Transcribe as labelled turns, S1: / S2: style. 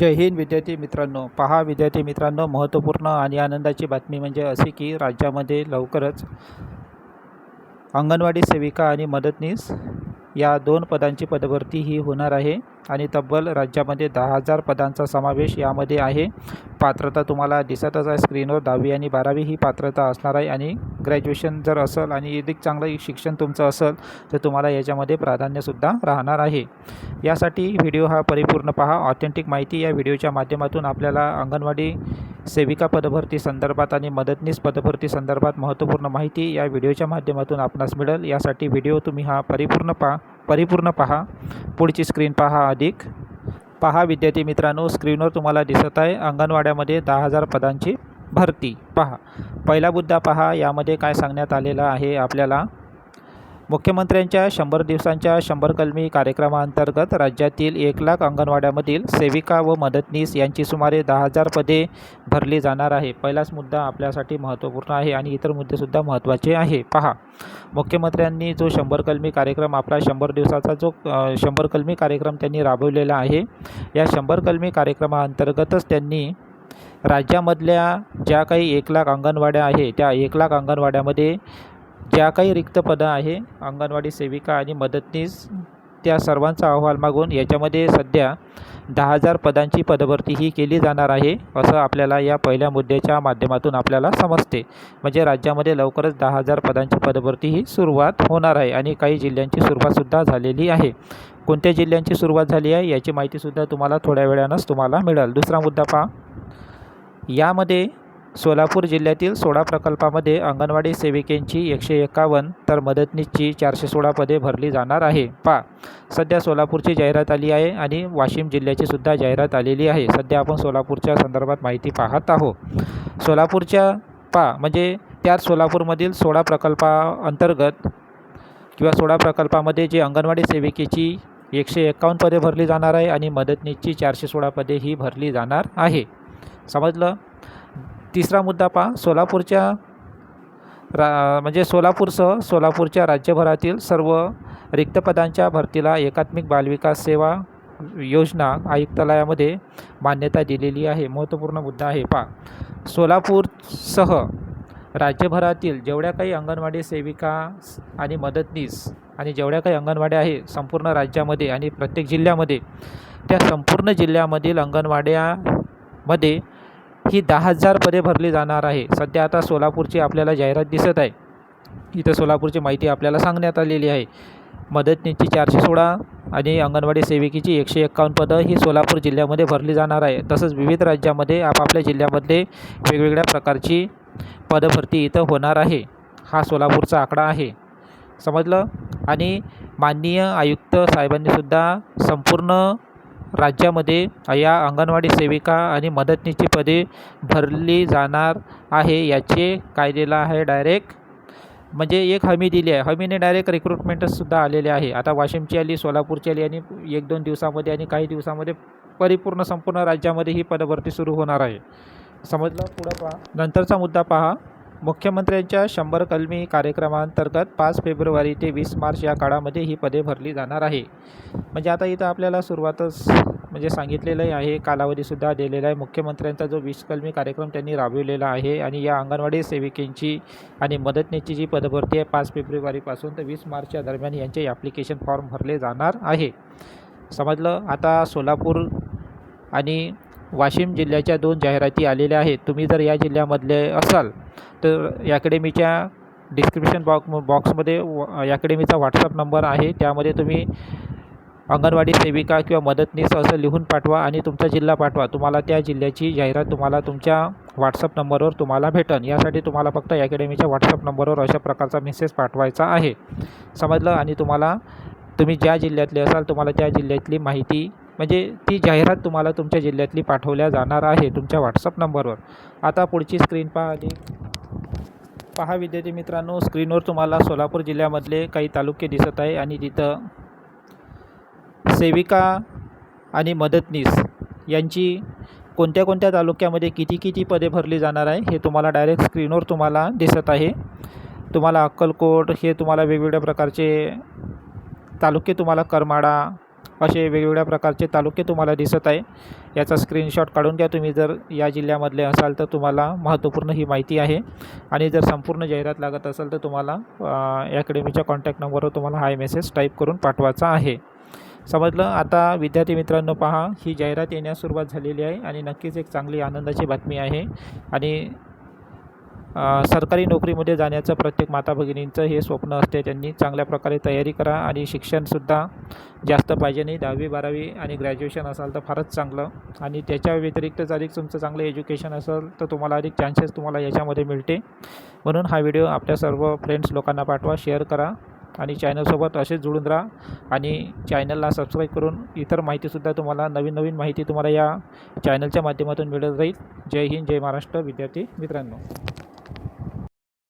S1: जय हिंद विद्यार्थी मित्रांनो. पहा विद्यार्थी मित्रांनो महत्त्वपूर्ण आणि आनंदाची बातमी म्हणजे अशी की राज्यामध्ये लवकरच अंगणवाडी सेविका आणि मदतनीस या दोन पदांची पदभरती ही होणार आहे. आणि तब्बल राज्यामध्ये दहा हजार पदांचा समावेश यामध्ये आहे. पात्रता तुम्हाला दिसतच आहे स्क्रीनवर. दहावी आणि बारावी ही पात्रता असणार आहे. आणि ग्रॅज्युएशन जर असेल आणि अधिक चांगलं शिक्षण तुमचं असेल तर तुम्हाला याच्यामध्ये प्राधान्यसुद्धा राहणार आहे. यासाठी व्हिडिओ हा परिपूर्ण पहा. ऑथेंटिक माहिती या व्हिडिओच्या माध्यमातून आपल्याला अंगणवाडी सेविका पदभरती संदर्भात आणि मदतनीस पदभरती संदर्भात महत्त्वपूर्ण माहिती या व्हिडिओच्या माध्यमातून आपणास मिळेल. यासाठी व्हिडिओ तुम्ही हा परिपूर्ण पहा परिपूर्ण पहा. पुढची स्क्रीन पहा अधिक. पहा विद्यार्थी मित्रांनो स्क्रीनवर तुम्हाला दिसत आहे अंगणवाड्यामध्ये दहा हजार पदांची भरती. पहा. पहिला मुद्दा पहा यामध्ये काय सांगण्यात आलेलं आहे आपल्याला. मुख्यमंत्र्यांच्या शंभर दिवसांच्या शंभर कलमी कार्यक्रमाअंतर्गत राज्यातील एक लाख अंगणवाड्यामधील सेविका व मदतनीस यांची सुमारे दहा हजार पदे भरली जाणार आहे. पहिलाच मुद्दा आपल्यासाठी महत्त्वपूर्ण आहे आणि इतर मुद्देसुद्धा महत्त्वाचे आहे. पहा. मुख्यमंत्र्यांनी जो शंभर कलमी कार्यक्रम आपला शंभर दिवसाचा जो शंभर कलमी कार्यक्रम त्यांनी राबवलेला आहे या शंभर कलमी कार्यक्रमाअंतर्गतच त्यांनी राज्यामधल्या ज्या काही एक लाख अंगणवाड्या आहे त्या एक लाख अंगणवाड्यामध्ये ज्या काही रिक्त पदं आहे अंगणवाडी सेविका आणि मदतनीस त्या सर्वांचा अहवाल मागून याच्यामध्ये सध्या दहा हजार पदांची पदभरती ही केली जाणार आहे असं आपल्याला या पहिल्या मुद्द्याच्या माध्यमातून आपल्याला समजते. म्हणजे राज्यामध्ये लवकरच दहा हजार पदांची पदभरती ही सुरुवात होणार आहे आणि काही जिल्ह्यांची सुरुवातसुद्धा झालेली आहे. कोणत्या जिल्ह्यांची सुरुवात झाली आहे याची माहितीसुद्धा तुम्हाला थोड्या वेळानंच तुम्हाला मिळेल. दुसरा मुद्दा पहा. यामध्ये सोलापूर जिल्ह्यातील सोळा प्रकल्पामध्ये अंगणवाडी सेविकेंची एकशे एकावन्न तर मदतनीसची चारशे सोळा पदे भरली जाणार आहे. पा. सध्या सोलापूरची जाहिरात आली आहे आणि वाशिम जिल्ह्याची सुद्धा जाहिरात आलेली आहे. सध्या आपण सोलापूरच्या संदर्भात माहिती पाहत आहोत. सोलापूरच्या पा. म्हणजे त्याच सोलापूरमधील सोळा प्रकल्पाअंतर्गत किंवा सोळा प्रकल्पामध्ये जे अंगणवाडी सेविकेची एकशे एकावन्न पदे भरली जाणार आहे आणि मदतनीसची चारशे सोळा पदे ही भरली जाणार आहे. समजलं? तिसरा मुद्दा पहा. सोलापूरच्या रा म्हणजे सोलापूरसह सोलापूरच्या राज्यभरातील सर्व रिक्त पदांच्या भरतीला एकात्मिक बालविकास सेवा योजना आयुक्तालयामध्ये मान्यता दिलेली आहे. महत्त्वपूर्ण मुद्दा आहे. पहा. सोलापूरसह राज्यभरातील जेवढ्या काही अंगणवाडी सेविका आणि मदतनीस आणि जेवढ्या काही अंगणवाड्या आहे संपूर्ण राज्यामध्ये आणि प्रत्येक जिल्ह्यामध्ये त्या संपूर्ण जिल्ह्यामधील अंगणवाड्यामध्ये ही दहा हजार पदे भरली जाणार आहे. सध्या आता सोलापूरची आपल्याला जाहिरात दिसत आहे. इथं सोलापूरची माहिती आपल्याला सांगण्यात आलेली आहे. मदतनीची चारशे सोळा आणि अंगणवाडी सेविकेची एकशे एक्कावन्न पदं ही सोलापूर जिल्ह्यामध्ये भरली जाणार आहे. तसंच विविध राज्यामध्ये आपापल्या जिल्ह्यामध्ये वेगवेगळ्या प्रकारची पदभरती इथं होणार आहे. हा सोलापूरचा आकडा आहे. समजलं? आणि माननीय आयुक्त साहेबांनीसुद्धा संपूर्ण राज्यामध्ये या अंगणवाडी सेविका आणि मदतनीसची पदे भरली जाणार आहे याचे कायदेला आहे डायरेक्ट म्हणजे एक हमी दिली आहे. हमीने डायरेक्ट रिक्रुटमेंटसुद्धा आलेले आहे. आता वाशिमची आली सोलापूरची आली आणि एक दोन दिवसामध्ये आणि काही दिवसामध्ये परिपूर्ण संपूर्ण राज्यामध्ये ही पदभरती सुरू होणार आहे. समजलं? पुढं पहा. नंतरचा मुद्दा पहा. मुख्यमंत्र्यांच्या शंभर कलमी कार्यक्रमांतर्गत पाच फेब्रुवारी ते वीस मार्च या काळामध्ये ही पदे भरली जाणार आहे. म्हणजे आता इथं आपल्याला सुरुवातच म्हणजे सांगितलेलं आहे कालावधीसुद्धा दिलेला आहे. मुख्यमंत्र्यांचा जो वीस कलमी कार्यक्रम त्यांनी राबविलेला आहे आणि या अंगणवाडी सेविकेंची आणि मदतनेची जी पदभरती आहे पाच फेब्रुवारीपासून तर वीस मार्चच्या दरम्यान यांचे ॲप्लिकेशन फॉर्म भरले जाणार आहे. समजलं? आता सोलापूर आणि वाशिम जिल्ह्याच्या दोन जाहिराती आलेल्या आहेत. तुम्ही जर या जिल्ह्यामधले असाल तर अकॅडमीच्या डिस्क्रिप्शन बॉक्स बॉक्समध्ये व अकॅडमीचा व्हॉट्सअप नंबर आहे. त्यामध्ये तुम्ही अंगणवाडी सेविका किंवा मदतनीस असं लिहून पाठवा आणि तुमचा जिल्हा पाठवा. तुम्हाला त्या जिल्ह्याची जाहिरात तुम्हाला तुमच्या व्हॉट्सअप नंबरवर तुम्हाला भेटन. यासाठी तुम्हाला फक्त अकॅडमीच्या व्हॉट्सअप नंबरवर अशा प्रकारचा मेसेज पाठवायचा आहे. समजलं? आणि तुम्हाला तुम्ही ज्या जिल्ह्यातले असाल तुम्हाला त्या जिल्ह्यातली माहिती म्हणजे ती जाहिरात तुम्हाला तुमच्या जिल्ह्यातली पाठवल्या जाणार आहे तुमच्या व्हॉट्सअप नंबरवर आता पुढची स्क्रीन पहा आधी पहा विद्यार्थी मित्रांनो स्क्रीनवर तुम्हाला सोलापूर जिल्ह्यामधले काही तालुके दिसत आहे आणि तिथं सेविका आणि मदतनीस यांची कोणत्या कोणत्या तालुक्यामध्ये किती किती पदे भरली जाणार आहे हे तुम्हाला डायरेक्ट स्क्रीनवर तुम्हाला दिसत आहे. तुम्हाला अक्कलकोट हे तुम्हाला वेगवेगळ्या प्रकारचे तालुके तुम्हाला करमाळा असे वेगवेगळ्या प्रकारचे तालुके तुम्हाला दिसत आहे. याचा स्क्रीनशॉट काढून घ्या तुम्ही. जर या जिल्ह्यामधले असाल तर तुम्हाला महत्त्वपूर्ण ही माहिती आहे. आणि जर संपूर्ण जाहिरात लागत असेल तर तुम्हाला अकॅडमीच्या कॉन्टॅक्ट नंबरवर तुम्हाला हाय मेसेज टाईप करून पाठवायचा आहे. समजलं? आता विद्यार्थी मित्रांनो पहा ही जाहिरात येण्यास सुरुवात झालेली आहे आणि नक्कीच एक चांगली आनंदाची बातमी आहे. आणि सरकारी नोकरीमध्ये जाण्याचं प्रत्येक माता भगिनींचं हे स्वप्न असते. त्यांनी चांगल्या प्रकारे तयारी करा आणि शिक्षणसुद्धा जास्त पाहिजे. नाही दहावी बारावी आणि ग्रॅज्युएशन असाल तर फारच चांगलं. आणि त्याच्या व्यतिरिक्त जर अधिक तुमचं चांगलं एज्युकेशन असेल तर तुम्हाला अधिक चान्सेस तुम्हाला याच्यामध्ये मिळते. म्हणून हा व्हिडिओ आपल्या सर्व फ्रेंड्स लोकांना पाठवा शेअर करा आणि चॅनलसोबत असेच जुळून राहा. आणि चॅनलला सबस्क्राईब करून इतर माहितीसुद्धा तुम्हाला नवीन नवीन माहिती तुम्हाला या चॅनलच्या माध्यमातून मिळत राहील. जय हिंद जय महाराष्ट्र. विद्यार्थी मित्रांनो.